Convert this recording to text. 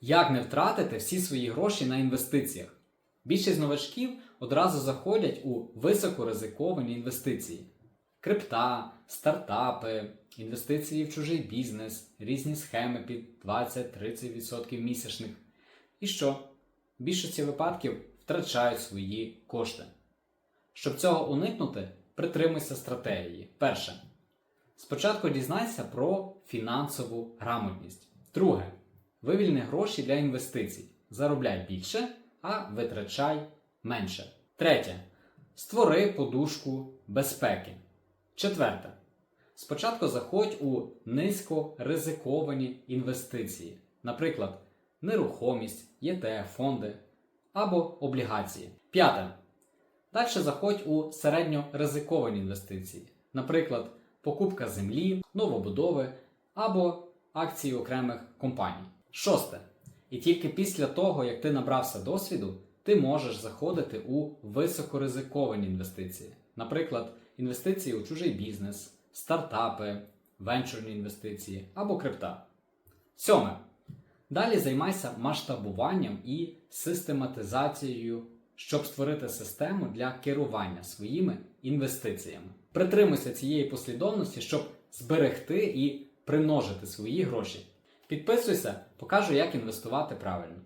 Як не втратити всі свої гроші на інвестиціях? Більшість новачків одразу заходять у високоризиковані інвестиції: крипта, стартапи, інвестиції в чужий бізнес, різні схеми під 20-30% місячних. І що? В більшості випадків втрачають свої кошти. Щоб цього уникнути, притримуйся стратегії. Перше. Спочатку дізнайся про фінансову грамотність. Друге. Вивільни гроші для інвестицій. Заробляй більше, а витрачай менше. Третє. Створи подушку безпеки. Четверте. Спочатку заходь у низькоризиковані інвестиції, наприклад, нерухомість, ЄТФ, фонди або облігації. П'яте. Далі заходь у середньоризиковані інвестиції, наприклад, покупка землі, новобудови або акції окремих компаній. Шосте. І тільки після того, як ти набрався досвіду, ти можеш заходити у високоризиковані інвестиції, наприклад, інвестиції у чужий бізнес, стартапи, венчурні інвестиції або крипта. Сьоме. Далі займайся масштабуванням і систематизацією, щоб створити систему для керування своїми інвестиціями. Притримуйся цієї послідовності, щоб зберегти і примножити свої гроші. Підписуйся, покажу, як інвестувати правильно.